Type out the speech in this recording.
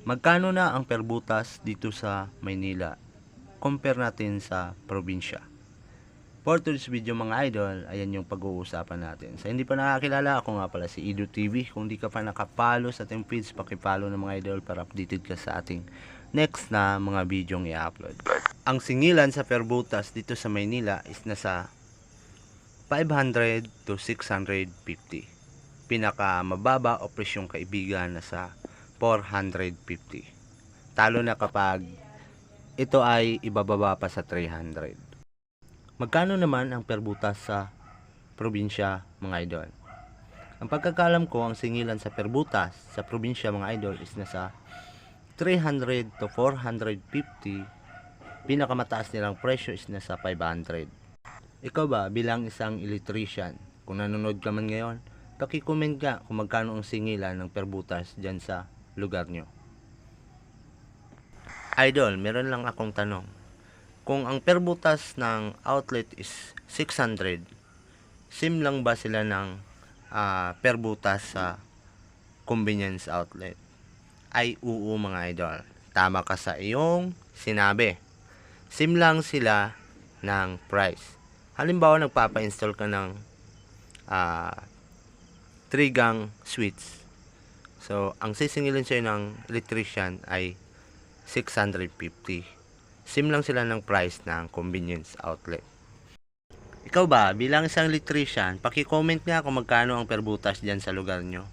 Magkano na ang perbutas dito sa Maynila? Compare natin sa probinsya. For today's video mga idol, ayan yung pag-uusapan natin. Sa hindi pa nakakilala, ako nga pala si Ido TV. Kung di ka pa nakapalo sa ating feeds, pakipalo ng mga idol para updated ka sa ating next na mga video i-upload. Ang singilan sa perbutas dito sa Maynila is nasa 500 to 650. Pinaka mababa o presyong kaibigan nasa 450. Talo na kapag ito ay ibababa pa sa 300. Magkano naman ang perbutas sa probinsya mga idol? Ang pagkakalam ko, ang singilan sa perbutas sa probinsya mga idol is nasa 300 to 450. Pinakamataas nilang presyo is nasa 500. Ikaw ba bilang isang electrician, kung nanonood ka man ngayon, paki-comment ka kung magkano ang singilan ng perbutas dyan sa lugar nyo. Idol, meron lang akong tanong. Kung ang perbutas ng outlet is 600, sim lang ba sila ng ah, perbutas sa convenience outlet? Ay oo mga idol. Tama ka sa iyong sinabi. Sim lang sila ng price. Halimbawa, nagpapa-install ka ng ah, 3 gang switch. So, ang sisingilin sa'yo ng electrician ay 650. Sim lang sila ng price ng convenience outlet. Ikaw ba, bilang isang electrician, paki-comment nga kung magkano ang perbutas dyan sa lugar nyo.